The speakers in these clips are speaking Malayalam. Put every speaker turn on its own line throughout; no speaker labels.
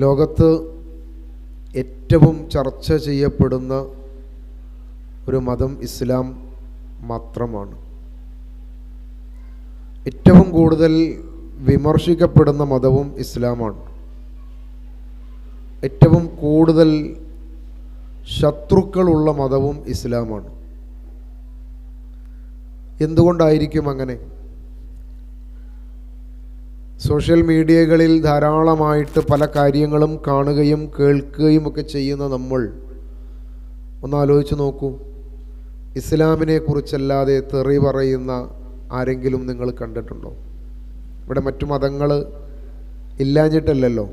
ലോകത്ത് ഏറ്റവും ചർച്ച ചെയ്യപ്പെടുന്ന ഒരു മതം ഇസ്ലാം മാത്രമാണ്. ഏറ്റവും കൂടുതൽ വിമർശിക്കപ്പെടുന്ന മതവും ഇസ്ലാമാണ്. ഏറ്റവും കൂടുതൽ ശത്രുക്കളുള്ള മതവും ഇസ്ലാമാണ്. എന്തുകൊണ്ടായിരിക്കും അങ്ങനെ? സോഷ്യൽ മീഡിയകളിൽ ധാരാളമായിട്ട് പല കാര്യങ്ങളും കാണുകയും കേൾക്കുകയും ഒക്കെ ചെയ്യുന്ന നമ്മൾ ഒന്ന് ആലോചിച്ച് നോക്കൂ. ഇസ്ലാമിനെ കുറിച്ചല്ലാതെ തെറി പറയുന്ന ആരെങ്കിലും നിങ്ങൾ കണ്ടിട്ടുണ്ടോ? ഇവിടെ മറ്റു മതങ്ങൾ ഇല്ലാഞ്ഞിട്ടല്ലല്ലോ.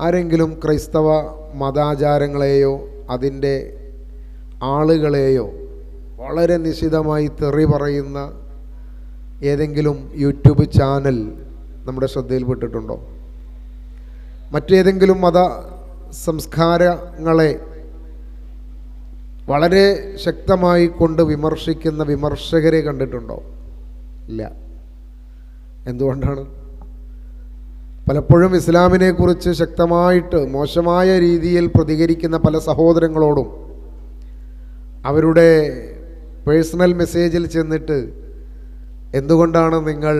ആരെങ്കിലും ക്രൈസ്തവ മതാചാരങ്ങളെയോ അതിന്റെ ആളുകളെയോ വളരെ നിശിതമായി തെറി പറയുന്ന ഏതെങ്കിലും യൂട്യൂബ് ചാനൽ നമ്മുടെ ശ്രദ്ധയിൽപ്പെട്ടിട്ടുണ്ടോ? മറ്റേതെങ്കിലും മത സംസ്കാരങ്ങളെ വളരെ ശക്തമായി കൊണ്ട് വിമർശിക്കുന്ന വിമർശകരെ കണ്ടിട്ടുണ്ടോ? ഇല്ല. എന്തുകൊണ്ടാണ്? പലപ്പോഴും ഇസ്ലാമിനെക്കുറിച്ച് ശക്തമായിട്ട് മോശമായ രീതിയിൽ പ്രതികരിക്കുന്ന പല സഹോദരങ്ങളോടും അവരുടെ പേഴ്സണൽ മെസ്സേജിൽ ചെന്നിട്ട് എന്തുകൊണ്ടാണ് നിങ്ങൾ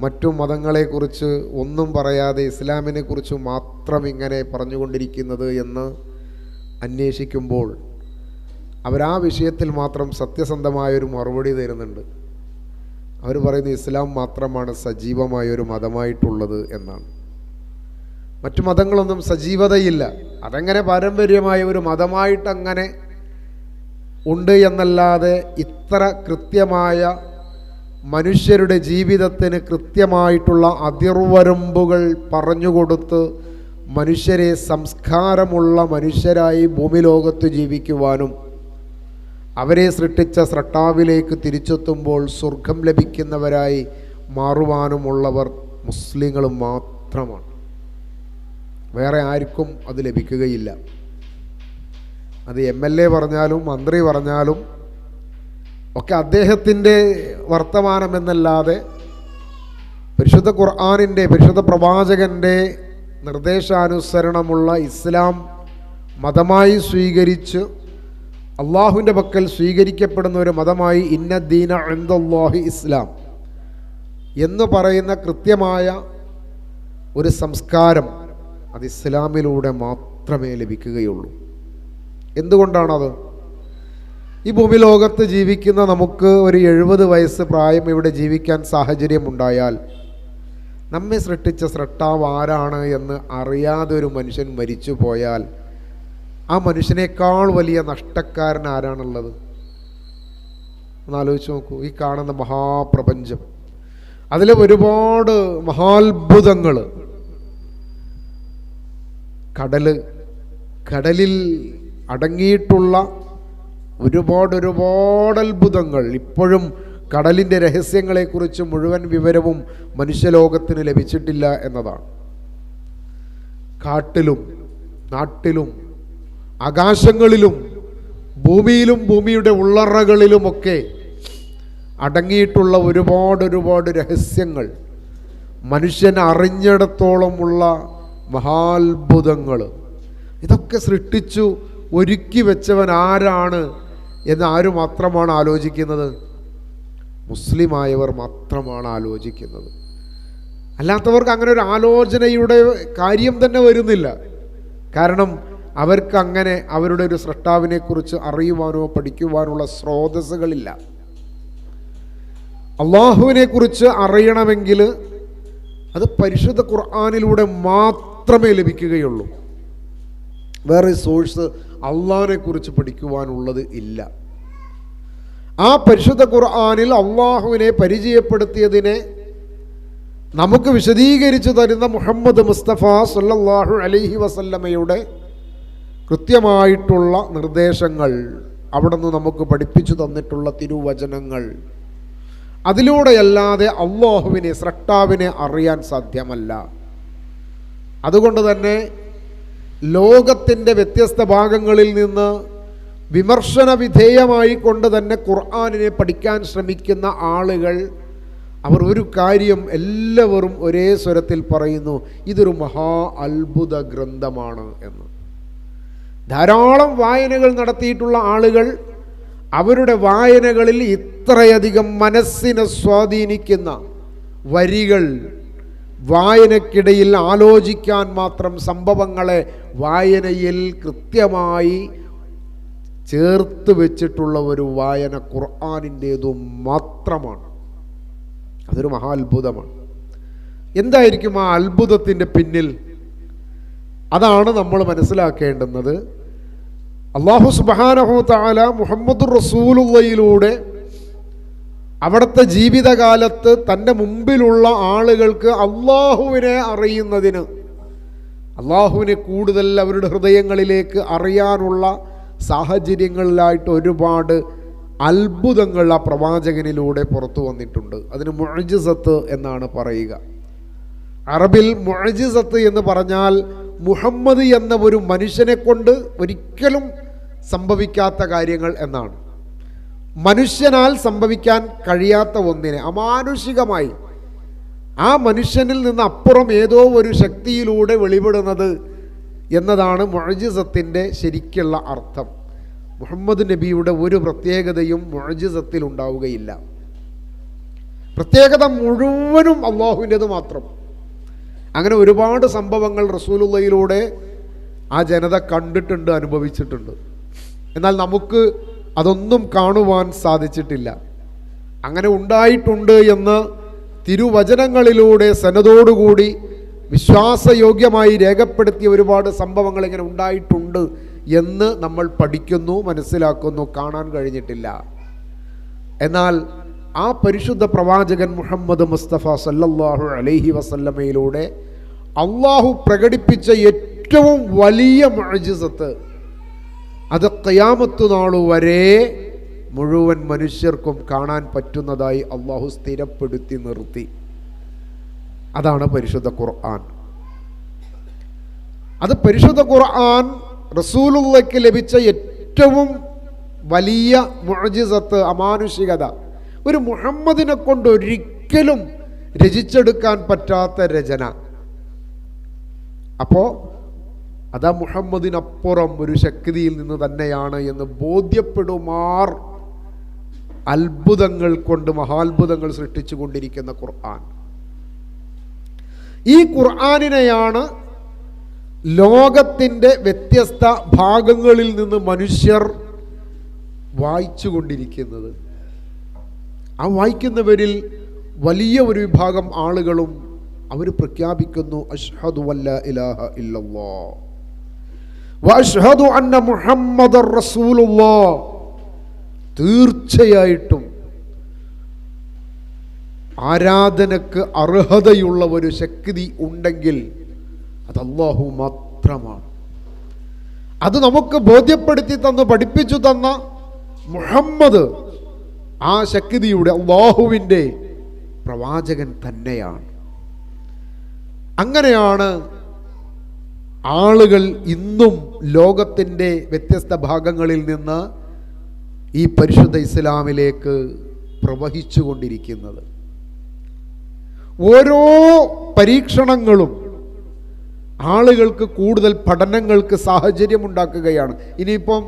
മറ്റു മതങ്ങളെക്കുറിച്ച് ഒന്നും പറയാതെ ഇസ്ലാമിനെ കുറിച്ച് മാത്രം ഇങ്ങനെ പറഞ്ഞുകൊണ്ടിരിക്കുന്നത് എന്ന് അന്വേഷിക്കുമ്പോൾ അവരാ വിഷയത്തിൽ മാത്രം സത്യസന്ധമായൊരു മറുപടി തരുന്നുണ്ട്. അവർ പറയുന്നത് ഇസ്ലാം മാത്രമാണ് സജീവമായൊരു മതമായിട്ടുള്ളത് എന്നാണ്. മറ്റു മതങ്ങളൊന്നും സജീവതയില്ല. അതങ്ങനെ പാരമ്പര്യമായ ഒരു മതമായിട്ടങ്ങനെ ഉണ്ട് എന്നല്ലാതെ ഇത്ര കൃത്യമായ മനുഷ്യരുടെ ജീവിതത്തിന് കൃത്യമായിട്ടുള്ള അതിർവരമ്പുകൾ പറഞ്ഞുകൊടുത്ത് മനുഷ്യരെ സംസ്കാരമുള്ള മനുഷ്യരായി ഭൂമി ലോകത്ത് ജീവിക്കുവാനും അവരെ സൃഷ്ടിച്ച സ്രട്ടാവിലേക്ക് തിരിച്ചെത്തുമ്പോൾ സ്വർഗം ലഭിക്കുന്നവരായി മാറുവാനുമുള്ളവർ മുസ്ലിങ്ങൾ മാത്രമാണ്. വേറെ ആർക്കും അത് ലഭിക്കുകയില്ല. അത് എം എൽ എ പറഞ്ഞാലും മന്ത്രി പറഞ്ഞാലും ഒക്കെ അദ്ദേഹത്തിന്റെ വർത്തമാനം എന്നല്ലാതെ പരിശുദ്ധ ഖുർആാനിന്റെ പരിശുദ്ധ പ്രവാചകന്റെ നിർദ്ദേശാനുസരണമുള്ള ഇസ്ലാം മതമായി സ്വീകരിച്ച് അള്ളാഹുവിന്റെ പക്കൽ സ്വീകരിക്കപ്പെടുന്ന ഒരു മതമായി ഇന്ന ദീന അൻദല്ലാഹി ഇസ്ലാം എന്ന് പറയുന്ന കൃത്യമായ ഒരു സംസ്കാരം അത് ഇസ്ലാമിലൂടെ മാത്രമേ ലഭിക്കുകയുള്ളൂ. എന്തുകൊണ്ടാണത്? ഈ ഭൂമി ലോകത്ത് ജീവിക്കുന്ന നമുക്ക് ഒരു എഴുപത് വയസ്സ് പ്രായം ഇവിടെ ജീവിക്കാൻ സാഹചര്യമുണ്ടായാൽ നമ്മെ സൃഷ്ടിച്ച സൃഷ്ടാവ് ആരാണ് എന്ന് അറിയാതെ ഒരു മനുഷ്യൻ മരിച്ചു പോയാൽ ആ മനുഷ്യനേക്കാൾ വലിയ നഷ്ടക്കാരൻ ആരാണുള്ളത്? ഒന്ന് ആലോചിച്ച് നോക്കൂ ഈ കാണുന്ന മഹാപ്രപഞ്ചം. അതിലെ ഒരുപാട് മഹാത്ഭുതങ്ങൾ. കടൽ കടലിൽ അടങ്ങിയിട്ടുള്ള ഒരുപാട് ഒരുപാട് അത്ഭുതങ്ങൾ. ഇപ്പോഴും കടലിന്റെ രഹസ്യങ്ങളെക്കുറിച്ച് മുഴുവൻ വിവരവും മനുഷ്യലോകത്തിന് ലഭിച്ചിട്ടില്ല എന്നതാണ്. കാട്ടിലും നാട്ടിലും ആകാശങ്ങളിലും ഭൂമിയിലും ഭൂമിയുടെ ഉള്ളറകളിലുമൊക്കെ അടങ്ങിയിട്ടുള്ള ഒരുപാട് ഒരുപാട് രഹസ്യങ്ങൾ. മനുഷ്യൻ അറിഞ്ഞിടത്തോളമുള്ള മഹാത്ഭുതങ്ങൾ ഇതൊക്കെ സൃഷ്ടിച്ചു ഒരുക്കി വെച്ചവൻ ആരാണ്? എന്ന് ആര് മാത്രമാണ് ആലോചിക്കുന്നത്? മുസ്ലിമായവർ മാത്രമാണ് ആലോചിക്കുന്നത്. അല്ലാത്തവർക്ക് അങ്ങനെ ഒരു ആലോചനയുടെ കാര്യം തന്നെ വരുന്നില്ല. കാരണം അവർക്ക് അങ്ങനെ അവരുടെ ഒരു സൃഷ്ടാവിനെക്കുറിച്ച് അറിയുവാനോ പഠിക്കുവാനുള്ള സ്രോതസ്സുകളില്ല. അള്ളാഹുവിനെ കുറിച്ച് അറിയണമെങ്കിൽ അത് പരിശുദ്ധ ഖുർആാനിലൂടെ മാത്രമേ ലഭിക്കുകയുള്ളൂ. വേറെ സോഴ്സ് അള്ളാഹിനെ കുറിച്ച് പഠിക്കുവാനുള്ളത് ഇല്ല. ആ പരിശുദ്ധ ഖുർആാനിൽ അള്ളാഹുവിനെ പരിചയപ്പെടുത്തിയതിനെ നമുക്ക് വിശദീകരിച്ചു തരുന്ന മുഹമ്മദ് മുസ്തഫ സല്ലാഹു അലൈഹി വസല്ലമയുടെ കൃത്യമായിട്ടുള്ള നിർദ്ദേശങ്ങൾ അവിടെ നിന്ന് നമുക്ക് പഠിപ്പിച്ചു തന്നിട്ടുള്ള തിരുവചനങ്ങൾ. അതിലൂടെയല്ലാതെ അള്ളാഹുവിനെ സ്രഷ്ടാവിനെ അറിയാൻ സാധ്യമല്ല. അതുകൊണ്ട് തന്നെ ലോകത്തിന്റെ വ്യത്യസ്ത ഭാഗങ്ങളിൽ നിന്ന് വിമർശന വിധേയമായി കൊണ്ട് തന്നെ ഖുർആാനിനെ പഠിക്കാൻ ശ്രമിക്കുന്ന ആളുകൾ അവർ ഒരു കാര്യം എല്ലാവരും ഒരേ സ്വരത്തിൽ പറയുന്നു ഇതൊരു മഹാ അത്ഭുത ഗ്രന്ഥമാണ് എന്ന്. ധാരാളം വായനകൾ നടത്തിയിട്ടുള്ള ആളുകൾ അവരുടെ വായനകളിൽ ഇത്രയധികം മനസ്സിനെ സ്വാധീനിക്കുന്ന വരികൾ വായനക്കിടയിൽ ആലോചിക്കാൻ മാത്രം സംഭവങ്ങളെ വായനയിൽ കൃത്യമായി ചേർത്ത് വെച്ചിട്ടുള്ള ഒരു വായന ഖുർആാനിന്റെതു മാത്രമാണ്. അതൊരു മഹാ അത്ഭുതമാണ് എന്തായിരിക്കും ആ അത്ഭുതത്തിന്റെ പിന്നിൽ? അതാണ് നമ്മൾ മനസ്സിലാക്കേണ്ടുന്നത്. അള്ളാഹു സുബാനഹു താല മുഹമ്മദ് റസൂലുള്ളയിലൂടെ അവിടുത്തെ ജീവിതകാലത്ത് തന്റെ മുമ്പിലുള്ള ആളുകൾക്ക് അള്ളാഹുവിനെ അറിയുന്നതിന് അള്ളാഹുവിനെ കൂടുതൽ അവരുടെ ഹൃദയങ്ങളിലേക്ക് അറിയാനുള്ള സാഹചര്യങ്ങളിലായിട്ട് ഒരുപാട് അത്ഭുതങ്ങൾ ആ പ്രവാചകനിലൂടെ പുറത്തു വന്നിട്ടുണ്ട്. അതിന് മുഴജിസത്ത് എന്നാണ് പറയുക. അറബിൽ മുഴജിസത്ത് എന്ന് പറഞ്ഞാൽ മുഹമ്മദ് എന്ന ഒരു മനുഷ്യനെ കൊണ്ട് ഒരിക്കലും സംഭവിക്കാത്ത കാര്യങ്ങൾ എന്നാണ്. മനുഷ്യനാൽ സംഭവിക്കാൻ കഴിയാത്ത ഒന്നിനെ അമാനുഷികമായി. ആ മനുഷ്യനിൽ നിന്ന് അപ്പുറം ഏതോ ഒരു ശക്തിയിലൂടെ വെളിപ്പെടുന്നത് എന്നതാണ് മൊഴജിസത്തിന്റെ ശരിക്കുള്ള അർത്ഥം. മുഹമ്മദ് നബിയുടെ ഒരു പ്രത്യേകതയും മൊഴജിസത്തിൽ ഉണ്ടാവുകയില്ല. പ്രത്യേകത മുഴുവനും അള്ളാഹുവിന്റെത് മാത്രം. അങ്ങനെ ഒരുപാട് സംഭവങ്ങൾ റസൂലുള്ളയിലൂടെ ആ ജനത കണ്ടിട്ടുണ്ട് അനുഭവിച്ചിട്ടുണ്ട്. എന്നാൽ നമുക്ക് അതൊന്നും കാണുവാൻ സാധിച്ചിട്ടില്ല. അങ്ങനെ ഉണ്ടായിട്ടുണ്ട് എന്ന് തിരുവചനങ്ങളിലൂടെ സനതോടുകൂടി വിശ്വാസയോഗ്യമായി രേഖപ്പെടുത്തിയ ഒരുപാട് സംഭവങ്ങൾ ഇങ്ങനെ ഉണ്ടായിട്ടുണ്ട് എന്ന് നമ്മൾ പഠിക്കുന്നു മനസ്സിലാക്കുന്നു കാണാൻ കഴിഞ്ഞിട്ടില്ല. എന്നാൽ ആ പരിശുദ്ധ പ്രവാചകൻ മുഹമ്മദ് മുസ്തഫ സല്ലല്ലാഹു അലൈഹി വസല്ലമയിലൂടെ അള്ളാഹു പ്രകടിപ്പിച്ച ഏറ്റവും വലിയ മഴജിസത്ത് അത് കയാമത്തു നാളു വരെ മുഴുവൻ മനുഷ്യർക്കും കാണാൻ പറ്റുന്നതായി അള്ളാഹു സ്ഥിരപ്പെടുത്തി നിർത്തി. അതാണ് പരിശുദ്ധ ഖുർആൻ. അത് പരിശുദ്ധ ഖുർആൻ റസൂലുള്ളയ്ക്ക് ലഭിച്ച ഏറ്റവും വലിയ മുഴജിസത്ത് അമാനുഷികത. ഒരു മുഹമ്മദിനെ കൊണ്ട് ഒരിക്കലും രചിച്ചെടുക്കാൻ പറ്റാത്ത രചന. അപ്പോൾ അതാ മുഹമ്മദിനപ്പുറം ഒരു ശക്തിയിൽ നിന്ന് തന്നെയാണ് എന്ന് ബോധ്യപ്പെടുമാർ അത്ഭുതങ്ങൾ കൊണ്ട് മഹാത്ഭുതങ്ങൾ സൃഷ്ടിച്ചു കൊണ്ടിരിക്കുന്ന ഖുർആൻ. ഈ ഖുർആാനിനെയാണ് ലോകത്തിന്റെ വ്യത്യസ്ത ഭാഗങ്ങളിൽ നിന്ന് മനുഷ്യർ വായിച്ചു കൊണ്ടിരിക്കുന്നത് ആ വായിക്കുന്നവരിൽ വലിയ ഒരു വിഭാഗം ആളുകളും അവർ പ്രഖ്യാപിക്കുന്നു അഷ്ഹദു വല്ല ഇലാഹ ഇല്ലല്ലാ വഅഷ്ഹദു അന്ന മുഹമ്മദ റസൂലുള്ളാ തീർച്ചയായിട്ടും ആരാധനക്ക് അർഹതയുള്ള ഒരു ശക്തി ഉണ്ടെങ്കിൽ അത് അള്ളാഹു മാത്രമാണ്. അത് നമുക്ക് ബോധ്യപ്പെടുത്തി തന്ന് പഠിപ്പിച്ചു തന്ന മുഹമ്മദ് ആ ശക്തിയുടെ അള്ളാഹുവിന്റെ പ്രവാചകൻ തന്നെയാണ്. അങ്ങനെയാണ് ആളുകൾ ഇന്നും ലോകത്തിന്റെ വ്യത്യസ്ത ഭാഗങ്ങളിൽ നിന്ന് ഈ പരിശുദ്ധ ഇസ്ലാമിലേക്ക് പ്രവഹിച്ചു കൊണ്ടിരിക്കുന്നത് ഓരോ പരീക്ഷണങ്ങളും ആളുകൾക്ക് കൂടുതൽ പഠനങ്ങൾക്ക് സാഹചര്യമുണ്ടാക്കുകയാണ്. ഇനിയിപ്പം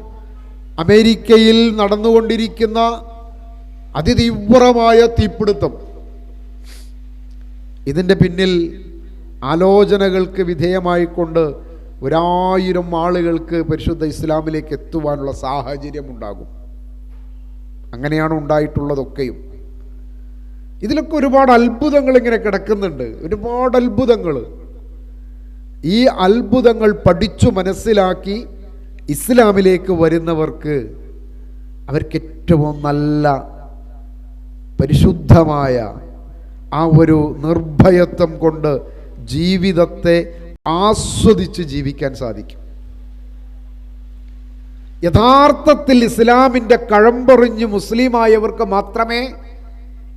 അമേരിക്കയിൽ നടന്നുകൊണ്ടിരിക്കുന്ന അതിതീവ്രമായ തീപിടുത്തം. ഇതിന്റെ പിന്നിൽ ആലോചനകൾക്ക് വിധേയമായിക്കൊണ്ട് ഒരായിരം ആളുകൾക്ക് പരിശുദ്ധ ഇസ്ലാമിലേക്ക് എത്തുവാനുള്ള സാഹചര്യം ഉണ്ടാകും അങ്ങനെയാണ് ഉണ്ടായിട്ടുള്ളതൊക്കെയും. ഇതിലൊക്കെ ഒരുപാട് അത്ഭുതങ്ങൾ ഇങ്ങനെ കിടക്കുന്നുണ്ട്. ഒരുപാട് അത്ഭുതങ്ങൾ. ഈ അത്ഭുതങ്ങൾ പഠിച്ചു മനസ്സിലാക്കി ഇസ്ലാമിലേക്ക് വരുന്നവർക്ക് അവർക്ക് ഏറ്റവും നല്ല പരിശുദ്ധമായ ആ ഒരു നിർഭയത്വം കൊണ്ട് ജീവിതത്തെ ആസ്വദിച്ച് ജീവിക്കാൻ സാധിക്കും. യഥാർത്ഥത്തിൽ ഇസ്ലാമിന്റെ കഴമ്പറിഞ്ഞ് മുസ്ലിമായവർക്ക് മാത്രമേ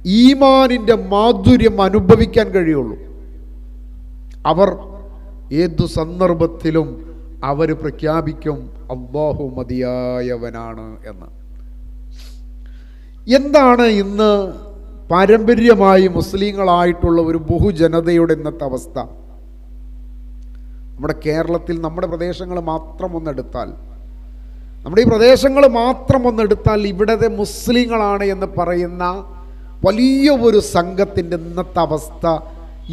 ഈമാനിന്റെ മാധുര്യം അനുഭവിക്കാൻ കഴിയുള്ളൂ. അവർ ഏതു സന്ദർഭത്തിലും അവർ പ്രഖ്യാപിക്കും അള്ളാഹു മതിയായവനാണ് എന്ന്. എന്താണ് ഇന്ന് പാരമ്പര്യമായി മുസ്ലിങ്ങളായിട്ടുള്ള ഒരു ബഹുജനതയുടെ ഇന്നത്തെ അവസ്ഥ? നമ്മുടെ കേരളത്തിൽ നമ്മുടെ പ്രദേശങ്ങൾ മാത്രം ഒന്നെടുത്താൽ നമ്മുടെ ഈ പ്രദേശങ്ങൾ മാത്രം ഒന്നെടുത്താൽ ഇവിടത്തെ മുസ്ലിങ്ങളാണ് എന്ന് പറയുന്ന വലിയ ഒരു സംഘത്തിന്റെ ഇന്നത്തെ അവസ്ഥ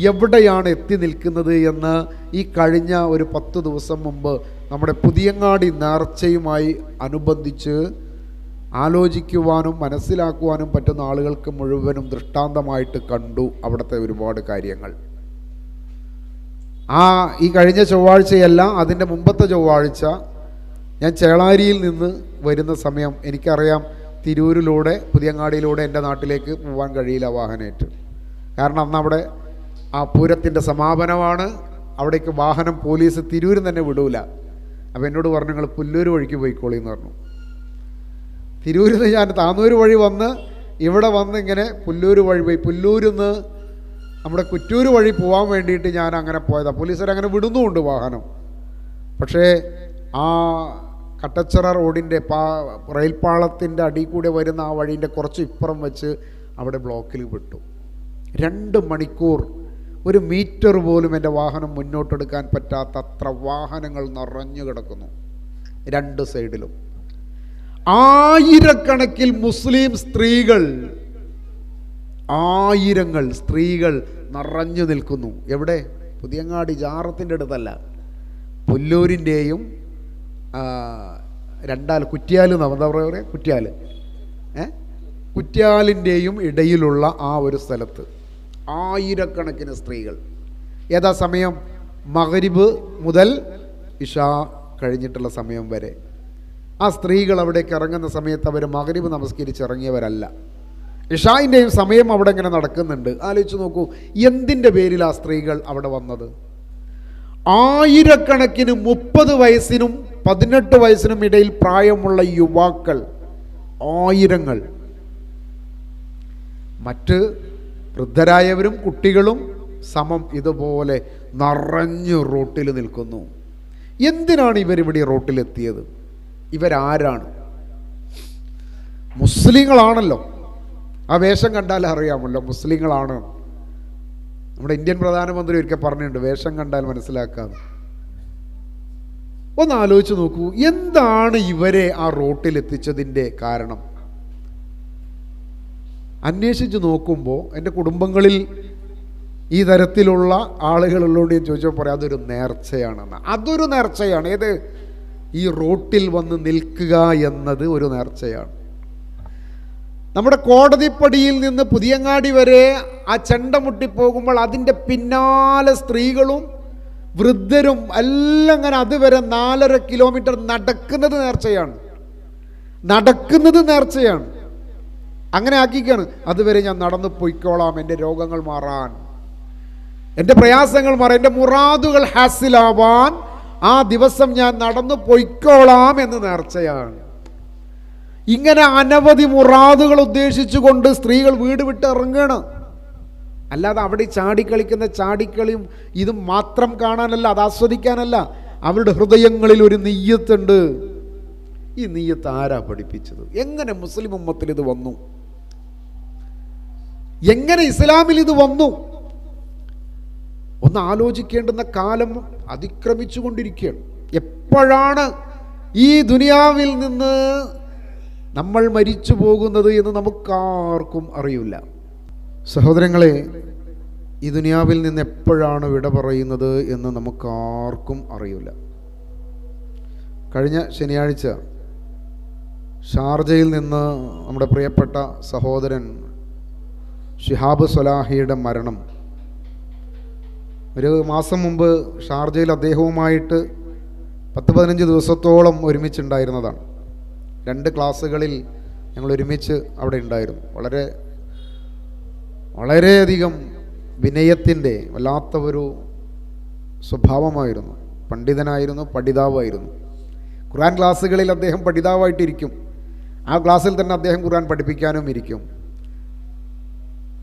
എവിടെയാണ് എത്തി നിൽക്കുന്നത് എന്ന് ഈ കഴിഞ്ഞ ഒരു പത്ത് ദിവസം മുമ്പ് നമ്മുടെ പുതിയങ്ങാടി നേർച്ചയുമായി അനുബന്ധിച്ച് ആലോചിക്കുവാനും മനസ്സിലാക്കുവാനും പറ്റുന്ന ആളുകൾക്ക് മുഴുവനും ദൃഷ്ടാന്തമായിട്ട് കണ്ടു അവിടുത്തെ ഒരുപാട് കാര്യങ്ങൾ. ആ ഈ കഴിഞ്ഞ ചൊവ്വാഴ്ചയല്ല അതിന്റെ മുമ്പത്തെ ചൊവ്വാഴ്ച ഞാൻ ചേളാരിയിൽ നിന്ന് വരുന്ന സമയം എനിക്കറിയാം. തിരൂരിലൂടെ പുതിയങ്ങാടിയിലൂടെ എന്റെ നാട്ടിലേക്ക് പോകാൻ കഴിയില്ല വാഹനമായിട്ട് കാരണം അന്ന് അവിടെ ആ പൂരത്തിന്റെ സമാപനമാണ്. അവിടേക്ക് വാഹനം പോലീസ് തിരൂരിൽ തന്നെ വിടൂല. അപ്പോൾ എന്നോട് പറഞ്ഞു നിങ്ങൾ പുല്ലൂർ വഴിക്ക് പോയിക്കോളി എന്ന് പറഞ്ഞു. തിരൂരിൽ നിന്ന് ഞാൻ താന്നൂർ വഴി വന്ന് ഇവിടെ വന്ന് ഇങ്ങനെ പുല്ലൂർ വഴി പോയി. പുല്ലൂരിൽ നിന്ന് നമ്മുടെ കുറ്റൂർ വഴി പോകാൻ വേണ്ടിയിട്ട് ഞാൻ അങ്ങനെ പോയതാണ് പോലീസുകാർ അങ്ങനെ വിടുന്നുമുണ്ട് വാഹനം. പക്ഷേ ആ കട്ടച്ചിറ റോഡിന്റെ പാ റെയിൽപ്പാളത്തിന്റെ അടി കൂടെ വരുന്ന ആ വഴീന്റെ കുറച്ച് ഇപ്പുറം വെച്ച് അവിടെ ബ്ലോക്കിൽ വിട്ടു. രണ്ട് മണിക്കൂർ ഒരു മീറ്റർ പോലും എന്റെ വാഹനം മുന്നോട്ടെടുക്കാൻ പറ്റാത്ത അത്ര വാഹനങ്ങൾ നിറഞ്ഞു കിടക്കുന്നു. രണ്ട് സൈഡിലും. ആയിരക്കണക്കിൽ മുസ്ലിം സ്ത്രീകൾ ആയിരങ്ങൾ സ്ത്രീകൾ നിറഞ്ഞു നിൽക്കുന്നു. എവിടെ? പുതിയങ്ങാടി ജാറത്തിന്റെ അടുത്തല്ല. പുല്ലൂരിന്റെയും രണ്ടാൽ കുറ്റിയാൽ എന്താ പറയുക കുറ്റിയാൽ ഏ? കുറ്റിയാലിന്റെയും ഇടയിലുള്ള ആ ഒരു സ്ഥലത്ത് ആയിരക്കണക്കിന് സ്ത്രീകൾ. ഏതാ സമയം? മകരിബ് മുതൽ ഇഷ കഴിഞ്ഞിട്ടുള്ള സമയം വരെ. ആ സ്ത്രീകൾ അവിടേക്ക് ഇറങ്ങുന്ന സമയത്ത് അവർ മകരിബ് നമസ്കരിച്ചിറങ്ങിയവരല്ല. ഇഷായിന്റെയും സമയം അവിടെ ഇങ്ങനെ നടക്കുന്നുണ്ട്. ആലോചിച്ച് നോക്കൂ എന്തിന്റെ പേരിൽ ആ സ്ത്രീകൾ അവിടെ വന്നത്? ആയിരക്കണക്കിന് മുപ്പത് വയസ്സിനും പതിനെട്ട് വയസ്സിനും ഇടയിൽ പ്രായമുള്ള യുവാക്കൾ ആയിരങ്ങൾ. മറ്റ് വൃദ്ധരായവരും കുട്ടികളും സമം ഇതുപോലെ നിറഞ്ഞു റോട്ടിൽ നിൽക്കുന്നു. എന്തിനാണ് ഇവരിവിടെ റോട്ടിലെത്തിയത്? ഇവരാരാണ്? മുസ്ലിങ്ങളാണല്ലോ. ആ വേഷം കണ്ടാൽ അറിയാമല്ലോ മുസ്ലിങ്ങളാണ്. നമ്മുടെ ഇന്ത്യൻ പ്രധാനമന്ത്രി ഒരിക്കൽ പറഞ്ഞിട്ടുണ്ട് വേഷം കണ്ടാൽ മനസ്സിലാക്കാതെ ഒന്ന് ആലോചിച്ച് നോക്കൂ. എന്താണ് ഇവരെ ആ റോട്ടിൽ എത്തിച്ചതിന്റെ കാരണം? അന്വേഷിച്ച് നോക്കുമ്പോൾ എന്റെ കുടുംബങ്ങളിൽ ഈ തരത്തിലുള്ള ആളുകളുള്ളതുകൊണ്ട് ഞാൻ ചോദിച്ചപ്പോൾ പറയാം അതൊരു നേർച്ചയാണെന്ന്. അതൊരു നേർച്ചയാണ്. ഏത്? ഈ റോട്ടിൽ വന്ന് നിൽക്കുക എന്നത് ഒരു നേർച്ചയാണ്. നമ്മുടെ കോടതിപ്പടിയിൽ നിന്ന് പുതിയങ്ങാടി വരെ ആ ചെണ്ട മുട്ടിപ്പോകുമ്പോൾ അതിന്റെ പിന്നാലെ സ്ത്രീകളും വൃദ്ധരും എല്ലാം അങ്ങനെ അതുവരെ നാലര കിലോമീറ്റർ നടക്കുന്നത് നേർച്ചയാണ്. നടക്കുന്നത് നേർച്ചയാണ്. അങ്ങനെ ആക്കിക്കാണ് അതുവരെ ഞാൻ നടന്നു പൊയ്ക്കോളാം. എന്റെ രോഗങ്ങൾ മാറാൻ. എന്റെ പ്രയാസങ്ങൾ മാറാൻ. എന്റെ മുറാദുകൾ ഹാസിലാവാൻ. ആ ദിവസം ഞാൻ നടന്നു പൊയ്ക്കോളാം എന്ന് നേർച്ചയാണ്. ഇങ്ങനെ അനവധി മുറാദുകൾ ഉദ്ദേശിച്ചുകൊണ്ട് സ്ത്രീകൾ വീട് വിട്ട് ഇറങ്ങണം അല്ലാതെ അവിടെ ചാടിക്കളിക്കുന്ന ചാടിക്കളിയും ഇതും മാത്രം കാണാനല്ല അത് ആസ്വദിക്കാനല്ല. അവരുടെ ഹൃദയങ്ങളിൽ ഒരു നെയ്യത്തുണ്ട്. ഈ നെയ്യത്ത് ആരാ പഠിപ്പിച്ചത്? എങ്ങനെ മുസ്ലിം ഉമ്മത്തിൽ ഇത് വന്നു? എങ്ങനെ ഇസ്ലാമിൽ ഇത് വന്നു? ഒന്ന് ആലോചിക്കേണ്ടുന്ന കാലം അതിക്രമിച്ചു കൊണ്ടിരിക്കുകയാണ് എപ്പോഴാണ് ഈ ദുനിയാവിൽ നിന്ന് നമ്മൾ മരിച്ചു പോകുന്നത് എന്ന് നമുക്കാർക്കും അറിയില്ല. സഹോദരങ്ങളെ ഈ ദുനിയാവിൽ നിന്ന് എപ്പോഴാണ് വിട പറയുന്നത് എന്ന് നമുക്കാർക്കും അറിയില്ല. കഴിഞ്ഞ ശനിയാഴ്ച ഷാർജയിൽ നിന്ന് നമ്മുടെ പ്രിയപ്പെട്ട സഹോദരൻ ഷിഹാബ് സൊലാഹിയുടെ മരണം. ഒരു മാസം മുമ്പ് ഷാർജയിൽ അദ്ദേഹവുമായിട്ട് പത്ത് പതിനഞ്ച് ദിവസത്തോളം ഒരുമിച്ചുണ്ടായിരുന്നതാണ്. രണ്ട് ക്ലാസ്സുകളിൽ ഞങ്ങൾ ഒരുമിച്ച് അവിടെ ഉണ്ടായിരുന്നു. വളരെ വളരെയധികം വിനയത്തിന്റെ വല്ലാത്ത ഒരു സ്വഭാവമായിരുന്നു. പണ്ഡിതനായിരുന്നു പഠിതാവായിരുന്നു. ഖുർആൻ ക്ലാസ്സുകളിൽ അദ്ദേഹം പഠിതാവായിട്ടിരിക്കും. ആ ക്ലാസ്സിൽ തന്നെ അദ്ദേഹം ഖുർആൻ പഠിപ്പിക്കാനും ഇരിക്കും.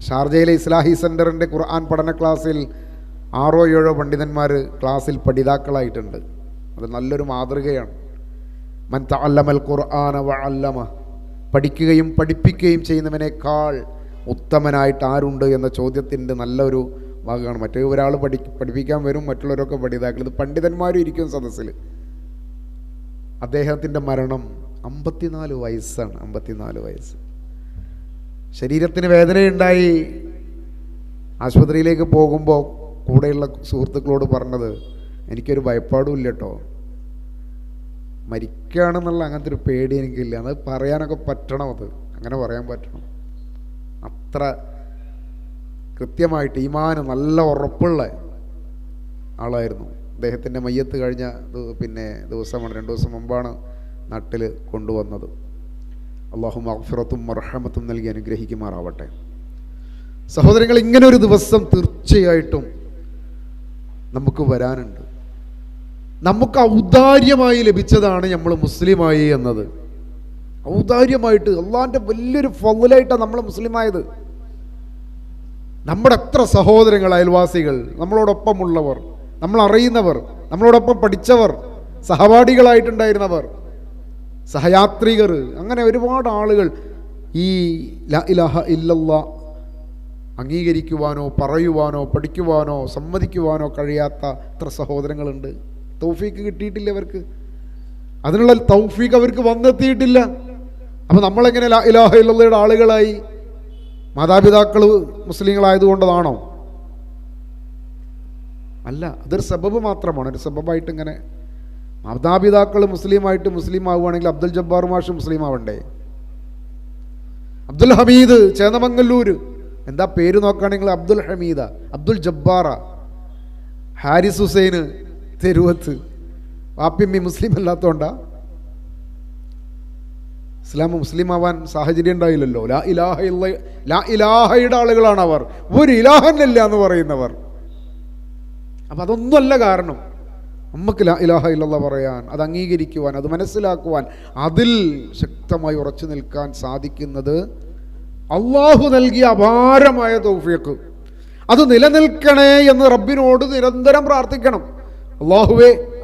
ഷാർജയിലെ ഇസ്ലാഹി സെന്ററിന്റെ ഖുർആൻ പഠന ക്ലാസ്സിൽ ആറോ ഏഴോ പണ്ഡിതന്മാർ ക്ലാസ്സിൽ പഠിതാക്കളായിട്ടുണ്ട്. അത് നല്ലൊരു മാതൃകയാണ്. മൻ തഅല്ലമൽ ഖുർആന വ അല്ലമ പഠിക്കുകയും പഠിപ്പിക്കുകയും ചെയ്യുന്നവനേക്കാൾ ഉത്തമനായിട്ട് ആരുണ്ട് എന്ന ചോദ്യത്തിന്റെ നല്ലൊരു ഭാഗമാണ്. മറ്റേ ഒരാൾ പഠി പഠിപ്പിക്കാൻ വരും മറ്റുള്ളവരൊക്കെ പഠിതാക്കൾ. ഇത് പണ്ഡിതന്മാരും ഇരിക്കും സദസ്സിൽ. അദ്ദേഹത്തിന്റെ മരണം അമ്പത്തിനാല് വയസ്സാണ്. അമ്പത്തിനാല് വയസ്സ്. ശരീരത്തിന് വേദനയുണ്ടായി. ആശുപത്രിയിലേക്ക് പോകുമ്പോൾ കൂടെയുള്ള സുഹൃത്തുക്കളോട് പറഞ്ഞത് എനിക്കൊരു ഭയപ്പാടും ഇല്ല കേട്ടോ മരിക്കുകയാണെന്നുള്ള അങ്ങനത്തെ ഒരു പേടി എനിക്കില്ല അത് പറയാനൊക്കെ പറ്റണം അത്. അങ്ങനെ പറയാൻ പറ്റണം. അത്ര കൃത്യമായിട്ട് ഈമാന് നല്ല ഉറപ്പുള്ള ആളായിരുന്നു. അദ്ദേഹത്തിന്റെ മയ്യത്ത് കഴിഞ്ഞ പിന്നെ ദിവസമാണ് രണ്ട് ദിവസം മുമ്പാണ് നാട്ടിൽ കൊണ്ടുവന്നത്. അള്ളാഹു മഹഫിറത്തും മർഹമത്തും നൽകി അനുഗ്രഹിക്കുമാറാവട്ടെ. സഹോദരങ്ങൾ ഇങ്ങനെ ഒരു ദിവസം തീർച്ചയായിട്ടും നമുക്ക് വരാനുണ്ട്. നമുക്ക് ഔദാര്യമായി ലഭിച്ചതാണ് നമ്മൾ മുസ്ലിമായി എന്നത്. ഔദാര്യമായിട്ട് അള്ളാഹിന്റെ വലിയൊരു ഫലായിട്ടാണ് നമ്മൾ മുസ്ലിമായത്. നമ്മുടെ എത്ര സഹോദരങ്ങൾ അയൽവാസികൾ നമ്മളോടൊപ്പമുള്ളവർ നമ്മൾ അറിയുന്നവർ നമ്മളോടൊപ്പം പഠിച്ചവർ സഹപാഠികളായിട്ടുണ്ടായിരുന്നവർ സഹയാത്രികർ അങ്ങനെ ഒരുപാട് ആളുകൾ ഈ ല ഇലാഹ ഇല്ലല്ല അംഗീകരിക്കുവാനോ പറയുവാനോ പഠിക്കുവാനോ സമ്മതിക്കുവാനോ കഴിയാത്ത എത്ര സഹോദരങ്ങളുണ്ട്. തൗഫീക്ക് കിട്ടിയിട്ടില്ല അവർക്ക് അതിനുള്ള തൗഫീക്ക് അവർക്ക് വന്നെത്തിയിട്ടില്ല. അപ്പം നമ്മളെങ്ങനെ ഇലാഹ ഇല്ലയുടെ ആളുകളായി? മാതാപിതാക്കൾ മുസ്ലിങ്ങളായതുകൊണ്ടതാണോ? അല്ല അതൊരു സബബ് മാത്രമാണ്. ഒരു സബബായിട്ട് ഇങ്ങനെ മാതാപിതാക്കൾ മുസ്ലിമായിട്ട് മുസ്ലിം ആവുകയാണെങ്കിൽ അബ്ദുൽ ജബ്ബാർ മാഷ് മുസ്ലിം ആവണ്ടേ അബ്ദുൽ ഹമീദ് ചേന്നമംഗല്ലൂർ എന്താ പേര് നോക്കുകയാണെങ്കിൽ അബ്ദുൽ ഹമീദ അബ്ദുൽ ജബ്ബാറ. ഹാരിസ് ഹുസൈന് തെരുവത്ത്. വാപ്പിമ്മി മുസ്ലിം അല്ലാത്തോണ്ടാ ഇസ്ലാം മുസ്ലിം ആവാൻ സാഹചര്യം ഉണ്ടായില്ലല്ലോ. ലാ ഇലാഹ ഇല്ല ലാ ഇലാഹയുടെ ആളുകളാണ് അവർ. ഒരു ഇലാഹനല്ല എന്ന് പറയുന്നവർ. അപ്പം അതൊന്നുമല്ല കാരണം. നമുക്ക് ലാ ഇലാഹ ഇല്ലല്ല പറയാൻ അത് അംഗീകരിക്കുവാൻ അത് മനസ്സിലാക്കുവാൻ അതിൽ ശക്തമായി ഉറച്ചു നിൽക്കാൻ സാധിക്കുന്നത് അള്ളാഹു നൽകിയ അപാരമായ തൗഫീഖ്. അത് നിലനിൽക്കണേ എന്ന് റബ്ബിനോട് നിരന്തരം പ്രാർത്ഥിക്കണം. അള്ളാഹുവേ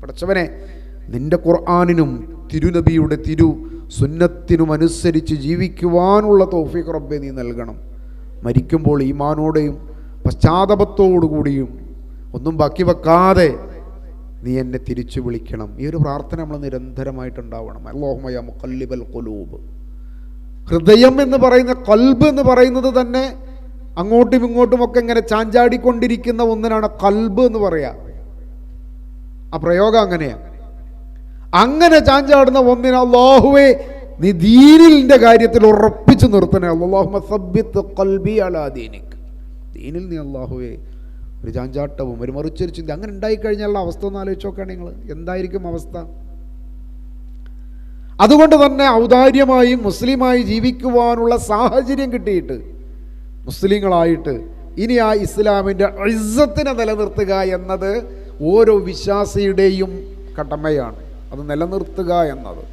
പടച്ചവനെ നിന്റെ ഖുർആാനിനും തിരുനബിയുടെ തിരു സുന്നത്തിനും അനുസരിച്ച് ജീവിക്കുവാനുള്ള തൗഫീഖ് റബ്ബെ നീ നൽകണം. മരിക്കുമ്പോൾ ഈമാനോടെയും പശ്ചാത്തപത്തോടുകൂടിയും ഒന്നും ബാക്കി വെക്കാതെ നീ എന്നെ തിരിച്ചു വിളിക്കണം. ഈ ഒരു പ്രാർത്ഥന നമ്മൾ നിരന്തരമായിട്ടുണ്ടാവണം. അല്ലോഹമയ മുക്കല്ലിബൽ കൊലൂബ് ഹൃദയം എന്ന് പറയുന്ന കൽബ് എന്ന് പറയുന്നത് തന്നെ അങ്ങോട്ടും ഇങ്ങോട്ടുമൊക്കെ ഇങ്ങനെ ചാഞ്ചാടിക്കൊണ്ടിരിക്കുന്ന ഒന്നിനാണ് കൽബ് എന്ന് പറയാ. ആ പ്രയോഗം അങ്ങനെയാണ് അങ്ങനെ ചാഞ്ചാടുന്ന ഒന്നിന് അള്ളാഹുവെ നീ ദീനിലിന്റെ കാര്യത്തിൽ ഉറപ്പിച്ചു നിർത്തണേ. അലാ ദീനിൽ നീ അള്ളാഹുവെ ഒരു ചാഞ്ചാട്ടവും ഒരു മറിച്ചൊരു ചിന്ത അങ്ങനെ ഉണ്ടായിക്കഴിഞ്ഞാലുള്ള അവസ്ഥ ഒന്ന് ആലോചിച്ച് നോക്കുകയാണ് നിങ്ങൾ എന്തായിരിക്കും അവസ്ഥ? അതുകൊണ്ട് തന്നെ ഔദാര്യമായും മുസ്ലിമായി ജീവിക്കുവാനുള്ള സാഹചര്യം കിട്ടിയിട്ട് മുസ്ലിങ്ങളായിട്ട് ഇനി ആ ഇസ്ലാമിന്റെ ഇസ്സത്തിനെ നിലനിർത്തുക എന്നത് ഓരോ വിശ്വാസിയുടെയും കടമയാണ്. അത് നിലനിർത്തുക എന്നത്.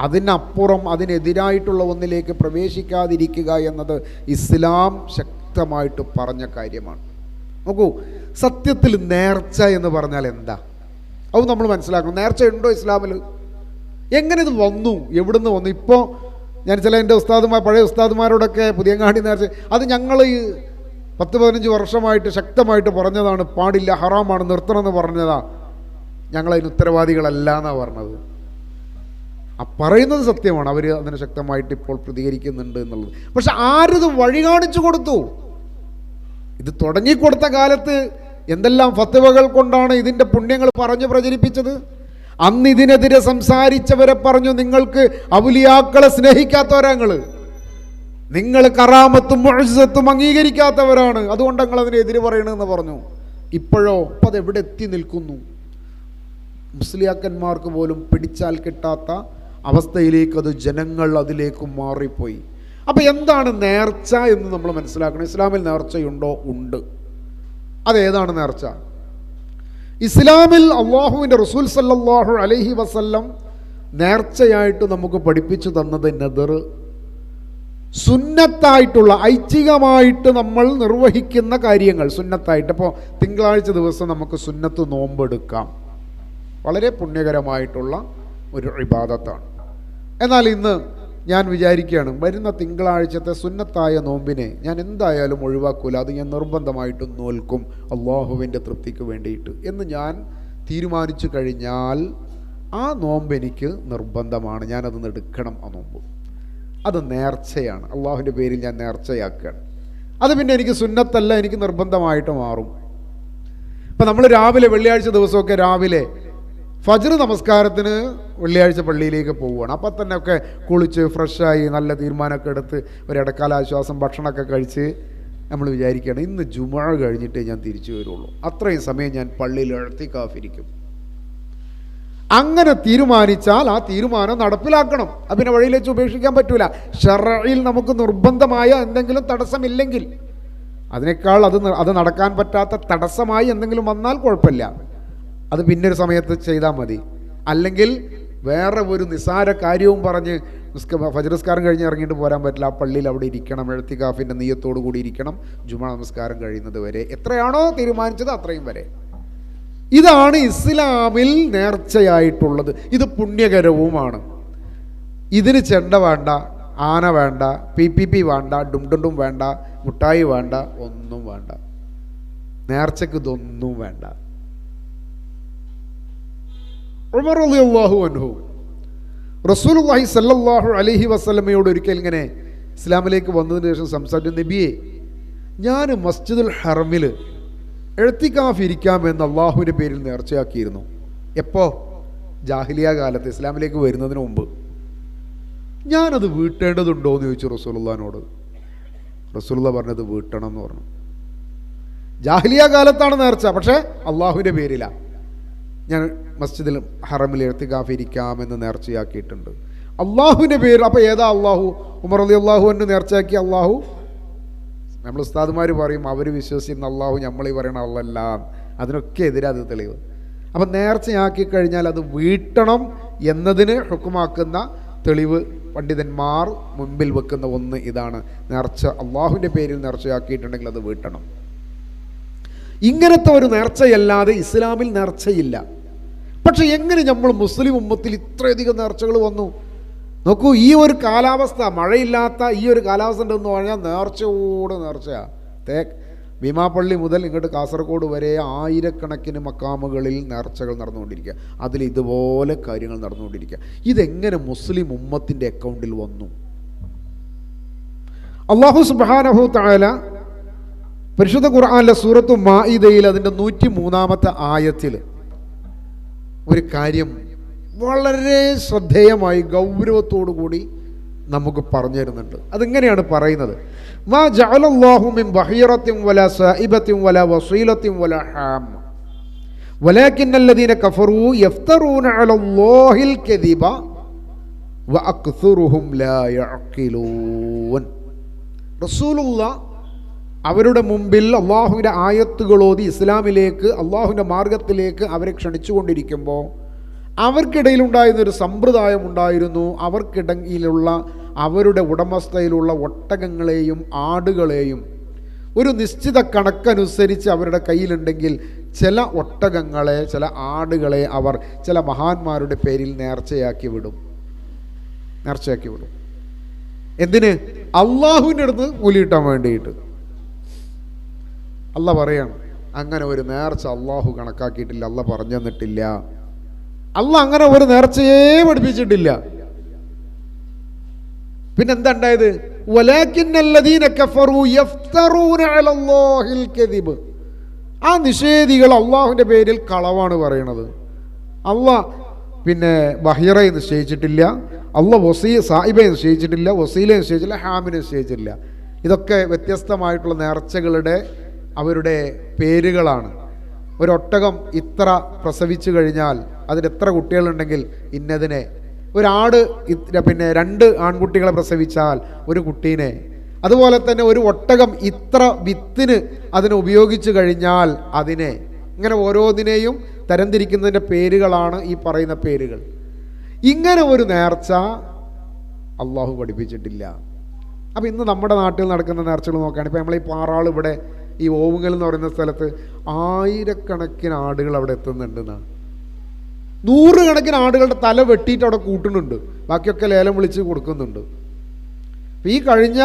അതിനപ്പുറം അതിനെതിരായിട്ടുള്ള ഒന്നിലേക്ക് പ്രവേശിക്കാതിരിക്കുക എന്നത് ഇസ്ലാം ശക്തമായിട്ട് പറഞ്ഞ കാര്യമാണ്. നോക്കൂ സത്യത്തിൽ നേർച്ച എന്ന് പറഞ്ഞാൽ എന്താ? അത് നമ്മൾ മനസ്സിലാക്കണം. നേർച്ച ഉണ്ടോ ഇസ്ലാമിൽ എങ്ങനെ ഇത് വന്നു? എവിടുന്ന് വന്നു? ഇപ്പോൾ ഞാൻ ചില എന്റെ ഉസ്താദുമാർ പഴയ ഉസ്താദുമാരോടൊക്കെ പുതിയങ്ങാടി നേർച്ച അത് ഞങ്ങൾ പത്ത് പതിനഞ്ച് വർഷമായിട്ട് ശക്തമായിട്ട് പറഞ്ഞതാണ് പാടില്ല ഹറാമാണ് നിർത്തണമെന്ന് പറഞ്ഞതാ. ഞങ്ങളതിന് ഉത്തരവാദികളല്ല എന്നാണ് പറഞ്ഞത്. ആ പറയുന്നത് സത്യമാണ് അവർ അതിന് ശക്തമായിട്ട് ഇപ്പോൾ പ്രതികരിക്കുന്നുണ്ട് എന്നുള്ളത്. പക്ഷെ ആരിത് വഴി കാണിച്ചു കൊടുത്തു? ഇത് തുടങ്ങിക്കൊടുത്ത കാലത്ത് എന്തെല്ലാം ഫത്തുവകൾ കൊണ്ടാണ് ഇതിന്റെ പുണ്യങ്ങൾ പറഞ്ഞു പ്രചരിപ്പിച്ചത്? അന്ന് ഇതിനെതിരെ സംസാരിച്ചവരെ പറഞ്ഞു നിങ്ങൾക്ക് അവലിയാക്കളെ സ്നേഹിക്കാത്തവരാങ്ങൾ നിങ്ങൾ കറാമത്തും മഴസത്തും അംഗീകരിക്കാത്തവരാണ്. അതുകൊണ്ട് നിങ്ങൾ അതിനെതിരെ പറയണമെന്ന് പറഞ്ഞു. ഇപ്പോഴോ അപ്പം അതെവിടെ എത്തി നിൽക്കുന്നു? മുസ്ലിയാക്കന്മാർക്ക് പോലും പിടിച്ചാൽ കിട്ടാത്ത അവസ്ഥയിലേക്ക് അത് ജനങ്ങൾ അതിലേക്ക് മാറിപ്പോയി. അപ്പോൾ എന്താണ് നേർച്ച എന്ന് നമ്മൾ മനസ്സിലാക്കണം? ഇസ്ലാമിൽ നേർച്ചയുണ്ടോ? ഉണ്ട്. അതേതാണ് നേർച്ച? ഇസ്ലാമിൽ അള്ളാഹുവിന്റെ റസൂൽ സല്ലാഹു അലഹി വസല്ലം നേർച്ചയായിട്ട് നമുക്ക് പഠിപ്പിച്ചു തന്നത് നെതിർ സുന്നത്തായിട്ടുള്ള ഐച്ഛികമായിട്ട് നമ്മൾ നിർവഹിക്കുന്ന കാര്യങ്ങൾ. സുന്നത്തായിട്ട്. ഇപ്പോൾ തിങ്കളാഴ്ച ദിവസം നമുക്ക് സുന്നത്ത് നോമ്പെടുക്കാം. വളരെ പുണ്യകരമായിട്ടുള്ള ഒരു ഇബാദത്താണ്. എന്നാൽ ഇന്ന് ഞാൻ വിചാരിക്കുകയാണ് വരുന്ന തിങ്കളാഴ്ചത്തെ സുന്നത്തായ നോമ്പിനെ ഞാൻ എന്തായാലും ഒഴിവാക്കൂല അത് ഞാൻ നിർബന്ധമായിട്ടും നോൽക്കും അള്ളാഹുവിന്റെ തൃപ്തിക്ക് വേണ്ടിയിട്ട് എന്ന് ഞാൻ തീരുമാനിച്ചു കഴിഞ്ഞാൽ ആ നോമ്പ് എനിക്ക് നിർബന്ധമാണ് ഞാനത് എടുക്കണം ആ നോമ്പ്. അത് നേർച്ചയാണ് അള്ളാഹുവിന്റെ പേരിൽ ഞാൻ നേർച്ചയാക്കുകയാണ്. അത് പിന്നെ എനിക്ക് സുന്നത്തല്ല എനിക്ക് നിർബന്ധമായിട്ട് മാറും. ഇപ്പം നമ്മൾ രാവിലെ വെള്ളിയാഴ്ച ദിവസമൊക്കെ രാവിലെ ഫജ്ർ നമസ്കാരത്തിന് വെള്ളിയാഴ്ച പള്ളിയിലേക്ക് പോവുകയാണ്. അപ്പം തന്നെ ഒക്കെ കുളിച്ച് ഫ്രഷായി നല്ല തീരുമാനമൊക്കെ എടുത്ത് ഒരു ഇടക്കാല ആശ്വാസം ഭക്ഷണമൊക്കെ കഴിച്ച് നമ്മൾ വിചാരിക്കുകയാണ് ഇന്ന് ജുമഴ കഴിഞ്ഞിട്ടേ ഞാൻ തിരിച്ചു വരുള്ളൂ. അത്രയും സമയം ഞാൻ പള്ളിയിൽ എഴുത്തി കാഫിരിക്കും അങ്ങനെ തീരുമാനിച്ചാൽ ആ തീരുമാനം നടപ്പിലാക്കണം. അത് പിന്നെ വഴിയിൽ വെച്ച് ഉപേക്ഷിക്കാൻ പറ്റൂല. ഷറയിൽ നമുക്ക് നിർബന്ധമായ എന്തെങ്കിലും തടസ്സമില്ലെങ്കിൽ അതിനേക്കാൾ അത് അത് നടക്കാൻ പറ്റാത്ത തടസ്സമായി എന്തെങ്കിലും വന്നാൽ കുഴപ്പമില്ല. അത് പിന്നൊരു സമയത്ത് ചെയ്താൽ മതി. അല്ലെങ്കിൽ വേറെ ഒരു നിസാര കാര്യവും പറഞ്ഞ് ഫജനസ്കാരം കഴിഞ്ഞ് ഇറങ്ങിയിട്ട് പോരാൻ പറ്റില്ല. ആ പള്ളിയിൽ അവിടെ ഇരിക്കണം. എഴുത്തിക്കാഫിന്റെ നീയത്തോടു കൂടി ഇരിക്കണം. ജുമാ നമസ്കാരം കഴിയുന്നത് വരെ. എത്രയാണോ തീരുമാനിച്ചത് അത്രയും വരെ. ഇതാണ് ഇസ്ലാമിൽ നേർച്ചയായിട്ടുള്ളത്. ഇത് പുണ്യകരവുമാണ്. ഇതിന് ചെണ്ട വേണ്ട ആന വേണ്ട പി പി പി വേണ്ട ഡുംഡുണ്ടും വേണ്ട മുട്ടായി വേണ്ട ഒന്നും വേണ്ട. നേർച്ചയ്ക്ക് ഇതൊന്നും വേണ്ട. ഉമർ സല്ലാഹു അലൈഹി ഒരിക്കൽ ഇങ്ങനെ ഇസ്ലാമിലേക്ക് വന്നതിന് ശേഷം സംസാരിച്ചു നബിയെ ഞാൻ മസ്ജിദുൽ ഹറമിൽ എഴുത്തിക്കാഫ് ഇരിക്കാമെന്ന് അള്ളാഹുവിന്റെ പേരിൽ നേർച്ചയാക്കിയിരുന്നു. എപ്പോ? ജാഹിലിയ കാലത്ത് ഇസ്ലാമിലേക്ക് വരുന്നതിന് മുമ്പ്. ഞാനത് വീട്ടേണ്ടതുണ്ടോ എന്ന് ചോദിച്ചു റസൂലുള്ളാനോട് റസൂലുള്ള പറഞ്ഞത് വീട്ടണം എന്ന് പറഞ്ഞു. ജാഹിലിയ കാലത്താണ് നേർച്ച പക്ഷേ അള്ളാഹുവിന്റെ പേരിലാണ് ഞാൻ മസ്ജിദിൽ ഹറമിൽ എഴുത്തിക്കാഫ് എന്ന് നേർച്ചയാക്കിയിട്ടുണ്ട്. അള്ളാഹുവിന്റെ പേര് അപ്പോൾ ഏതാ അള്ളാഹു ഉമർ അലി അള്ളാഹു എന്ന് നേർച്ചയാക്കി അള്ളാഹു നമ്മൾ ഉസ്താദുമാർ പറയും അവർ വിശ്വസിക്കുന്ന അള്ളാഹു നമ്മളീ പറയണ അള്ളല്ല. അതിനൊക്കെ എതിരെ അത് തെളിവ്. അപ്പം നേർച്ചയാക്കി കഴിഞ്ഞാൽ അത് വീട്ടണം എന്നതിന് ഹുക്കുമാക്കുന്ന തെളിവ് പണ്ഡിതന്മാർ മുമ്പിൽ വെക്കുന്ന ഒന്ന് ഇതാണ്. നേർച്ച അള്ളാഹുവിന്റെ പേരിൽ നേർച്ചയാക്കിയിട്ടുണ്ടെങ്കിൽ അത് വീട്ടണം. ഇങ്ങനത്തെ ഒരു നേർച്ചയല്ലാതെ ഇസ്ലാമിൽ നേർച്ചയില്ല. പക്ഷെ എങ്ങനെ നമ്മൾ മുസ്ലിം ഉമ്മത്തിൽ ഇത്രയധികം നേർച്ചകൾ വന്നു? നോക്കൂ ഈ ഒരു കാലാവസ്ഥ മഴയില്ലാത്ത ഈ ഒരു കാലാവസ്ഥ ഉണ്ടെന്ന് പറഞ്ഞാൽ നേർച്ചയോട് നേർച്ചയാണ് തേ ഭീമാപ്പള്ളി മുതൽ ഇങ്ങോട്ട് കാസർഗോഡ് വരെ ആയിരക്കണക്കിന് മക്കാമുകളിൽ നേർച്ചകൾ നടന്നുകൊണ്ടിരിക്കുക. അതിൽ ഇതുപോലെ കാര്യങ്ങൾ നടന്നുകൊണ്ടിരിക്കുക. ഇതെങ്ങനെ മുസ്ലിം ഉമ്മത്തിന്റെ അക്കൗണ്ടിൽ വന്നു? അള്ളാഹു സുബാനഹു താല പരിശുദ്ധ ഖുർആാനിലെ സൂറത്ത് മായിദയിൽ അതിന്റെ നൂറ്റി മൂന്നാമത്തെ ആയത്തിൽ ഒരു കാര്യം വളരെ ശ്രദ്ധേയമായി ഗൗരവത്തോടു കൂടി നമുക്ക് പറഞ്ഞു തരുന്നുണ്ട് അതിങ്ങനെയാണ് പറയുന്നത് മാ ജഅലല്ലാഹു മിൻ ബഹീറത്തിൻ വല സായിബത്തിൻ വല വസീലത്തിൻ വല ഹാം ولكن الذين كفروا يفترون على الله الكذب وأكثرهم لا يعقلون റസൂലുള്ള അവരുടെ മുമ്പിൽ അള്ളാഹുവിന്റെ ആയത്തുകളോതി ഇസ്ലാമിലേക്ക് അള്ളാഹുവിന്റെ മാർഗത്തിലേക്ക് അവരെ ക്ഷണിച്ചുകൊണ്ടിരിക്കുമ്പോൾ അവർക്കിടയിലുണ്ടായിരുന്നൊരു സമ്പ്രദായം ഉണ്ടായിരുന്നു. അവർക്കിടയിലുള്ള അവരുടെ ഉടമസ്ഥയിലുള്ള ഒട്ടകങ്ങളെയും ആടുകളെയും. ഒരു നിശ്ചിത കണക്കനുസരിച്ച് അവരുടെ കയ്യിലുണ്ടെങ്കിൽ ചില ഒട്ടകങ്ങളെ ചില ആടുകളെ അവർ ചില മഹാന്മാരുടെ പേരിൽ നേർച്ചയാക്കി വിടും. നേർച്ചയാക്കി വിടും. എന്തിന്? അള്ളാഹുവിന്റെ അടുത്ത് കൂലിയിട്ടാൻ വേണ്ടിയിട്ട്. അല്ല പറയാണ് അങ്ങനെ ഒരു നേർച്ച അള്ളാഹു കണക്കാക്കിയിട്ടില്ല അല്ല പറഞ്ഞു തന്നിട്ടില്ല അല്ല അങ്ങനെ ഒരു നേർച്ചയെ പഠിപ്പിച്ചിട്ടില്ല. പിന്നെന്താ ഉണ്ടായത്? ആ നിഷേധികൾ അള്ളാഹുവിന്റെ പേരിൽ കളവാണ് പറയണത്. അള്ള പിന്നെ ബഹിറയെ നിശ്ചയിച്ചിട്ടില്ല അള്ള വസീ സാഹിബെ നിശ്ചയിച്ചിട്ടില്ല വസീലെ നിശ്ചയിച്ചില്ല ഹാമിനെ നിശ്ചയിച്ചിട്ടില്ല. ഇതൊക്കെ വ്യത്യസ്തമായിട്ടുള്ള നേർച്ചകളുടെ അവരുടെ പേരുകളാണ്. ഒരൊട്ടകം ഇത്ര പ്രസവിച്ചു കഴിഞ്ഞാൽ അതിന് എത്ര കുട്ടികളുണ്ടെങ്കിൽ ഇന്നതിനെ. ഒരാട് പിന്നെ രണ്ട് ആൺകുട്ടികളെ പ്രസവിച്ചാൽ ഒരു കുട്ടീനെ. അതുപോലെ തന്നെ ഒരു ഒട്ടകം ഇത്ര വിത്തിന് അതിനെ ഉപയോഗിച്ചു കഴിഞ്ഞാൽ അതിനെ. ഇങ്ങനെ ഓരോന്നിനെയും തരംതിരിക്കുന്നതിന്റെ പേരുകളാണ് ഈ പറയുന്ന പേരുകൾ. ഇങ്ങനെ ഒരു നേർച്ച അള്ളാഹു പഠിപ്പിച്ചിട്ടില്ല. അപ്പോൾ ഇന്ന് നമ്മുടെ നാട്ടിൽ നടക്കുന്ന നേർച്ചകൾ നോക്കുകയാണ് ഇപ്പോൾ നമ്മൾ ഈ പാറാൾ ഇവിടെ ഈ ഓവുകൾ എന്ന് പറയുന്ന സ്ഥലത്ത് ആയിരക്കണക്കിന് ആടുകൾ അവിടെ എത്തുന്നുണ്ടെന്നാണ്. നൂറുകണക്കിന് ആടുകളുടെ തല വെട്ടിയിട്ട് അവിടെ കൂട്ടുന്നുണ്ട്. ബാക്കിയൊക്കെ ലേലം വിളിച്ച് കൊടുക്കുന്നുണ്ട്. ഈ കഴിഞ്ഞ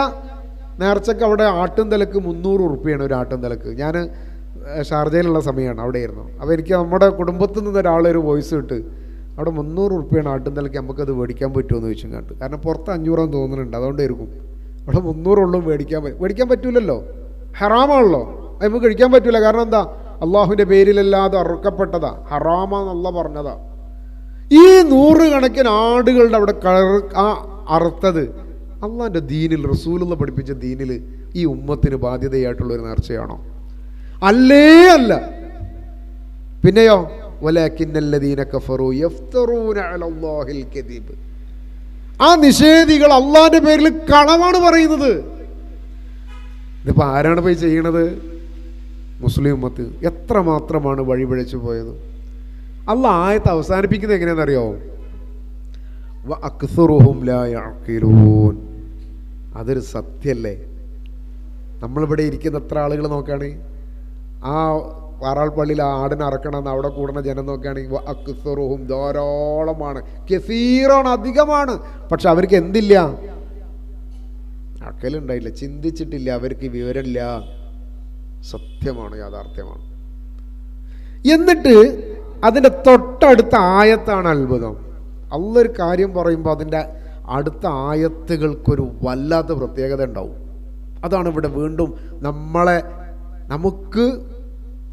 നേർച്ചക്ക് അവിടെ ആട്ടും തലക്ക് മുന്നൂറ് ഉറുപ്പിയാണ് ഒരു ആട്ടും തലക്ക്. ഞാൻ ഷാർജയിലുള്ള സമയമാണ് അവിടെ ആയിരുന്നു അപ്പോൾ എനിക്ക് നമ്മുടെ കുടുംബത്തിൽ നിന്ന് ഒരാളൊരു വോയിസ് ഇട്ട് അവിടെ മുന്നൂറ് ഉറുപ്പിയാണ് ആട്ടും തലക്ക് നമുക്കത് മേടിക്കാൻ പറ്റുമോ എന്ന് ചോദിച്ചും കണ്ട് കാരണം പുറത്ത് അഞ്ഞൂറാന്ന് തോന്നുന്നുണ്ട്. അതുകൊണ്ടായിരിക്കും. അവിടെ മുന്നൂറുള്ളൂ മേടിക്കാൻ പറ്റും മേടിക്കാൻ പറ്റൂലല്ലോ. ഹറാമാണല്ലോ. അത് നമുക്ക് കഴിക്കാൻ പറ്റില്ല കാരണം എന്താ? അള്ളാഹുവിന്റെ പേരിലല്ലാതെ അറുക്കപ്പെട്ടതാ. ഹറാമാന്നല്ല പറഞ്ഞതാ. ഈ നൂറുകണക്കിന് ആടുകളുടെ അവിടെ കളർ ആ അറുത്തത് അള്ളാന്റെ ദീനിൽ റസൂലുള്ള പഠിപ്പിച്ച ദീനിൽ ഈ ഉമ്മത്തിന് ബാധ്യതയായിട്ടുള്ള ഒരു നേർച്ചയാണോ? അല്ലേ അല്ല. പിന്നെയോ? ആ നിഷേധികൾ അള്ളാന്റെ പേരിൽ കളവാണ് പറയുന്നത്. ഇതിപ്പോൾ ആരാണ് പോയി ചെയ്യണത്? മുസ്ലിം ഉമ്മത്ത്. എത്ര മാത്രമാണ് വഴിപിഴച്ചു പോയത്? അല്ല ആയത്ത് അവസാനിപ്പിക്കുന്നത് എങ്ങനെയാണെന്നറിയോ? അതൊരു സത്യല്ലേ? നമ്മളിവിടെ ഇരിക്കുന്ന എത്ര ആളുകൾ നോക്കുകയാണെങ്കിൽ ആ വാറാൾപ്പള്ളിയിൽ പള്ളിയിൽ ആ ആടിനെ അറക്കണമെന്ന് അവിടെ കൂടുന്ന ജനം നോക്കുകയാണെങ്കിൽ അക്സറുഹും ധാരാളമാണ്. കെസീറാണ് അധികമാണ്. പക്ഷെ അവർക്ക് എന്തില്ല? അക്കലുണ്ടായില്ല ചിന്തിച്ചിട്ടില്ല. അവർക്ക് വിവരമില്ല. സത്യമാണ് യാഥാർത്ഥ്യമാണ്. എന്നിട്ട് അതിന്റെ തൊട്ടടുത്ത ആയത്താണ് അത്ഭുതം. അള്ളൊരു കാര്യം പറയുമ്പോൾ അതിന്റെ അടുത്ത ആയത്തുകൾക്കൊരു വല്ലാത്ത പ്രത്യേകത ഉണ്ടാവും. അതാണ് ഇവിടെ വീണ്ടും നമ്മളെ നമുക്ക്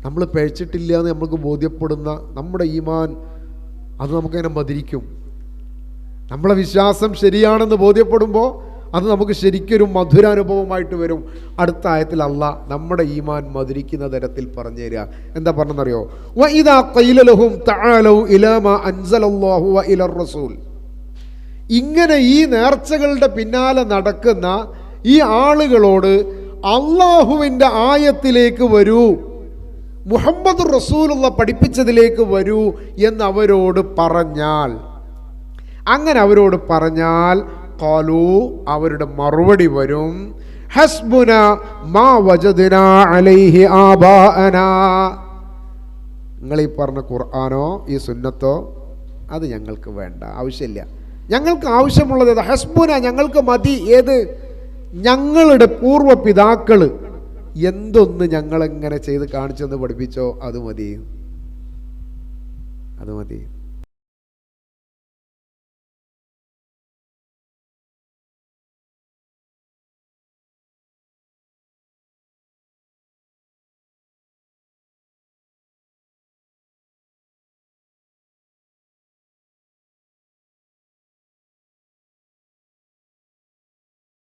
നമ്മൾ പഴിച്ചിട്ടില്ല എന്ന് നമുക്ക് ബോധ്യപ്പെടുന്ന നമ്മുടെ ഈമാൻ അത് നമുക്കതിനെ മതിരിക്കും നമ്മളെ വിശ്വാസം ശരിയാണെന്ന് ബോധ്യപ്പെടുമ്പോൾ അത് നമുക്ക് ശരിക്കൊരു മധുരാനുഭവമായിട്ട് വരും. അടുത്ത ആയത്തിൽ അല്ല നമ്മുടെ ഈമാൻ മധുരിക്കുന്ന തരത്തിൽ പറഞ്ഞു തരിക. എന്താ പറഞ്ഞെന്നറിയോ? റസൂൽ. ഇങ്ങനെ ഈ നേർച്ചകളുടെ പിന്നാലെ നടക്കുന്ന ഈ ആളുകളോട് അള്ളാഹുവിന്റെ ആയത്തിലേക്ക് വരൂ മുഹമ്മദ് റസൂലുള്ള പഠിപ്പിച്ചതിലേക്ക് വരൂ എന്ന് അവരോട് പറഞ്ഞാൽ. അങ്ങനെ അവരോട് പറഞ്ഞാൽ കാലു അവരുടെ മറുപടി വരും. ഹസ്ബുന മാ വജദിന അലൈഹി ആബാന നിങ്ങൾ ഈ പറഞ്ഞ ഖുർആാനോ ഈ സുന്നത്തോ അത് ഞങ്ങൾക്ക് വേണ്ട ആവശ്യമില്ല. ഞങ്ങൾക്ക് ആവശ്യമുള്ളത് ഏത്? ഹസ്ബുന ഞങ്ങൾക്ക് മതി. ഏത്? ഞങ്ങളുടെ പൂർവ പിതാക്കൾ എന്തൊന്ന് ഞങ്ങളെങ്ങനെ ചെയ്ത് കാണിച്ചെന്ന് പഠിപ്പിച്ചോ അത് മതി. അത് മതി.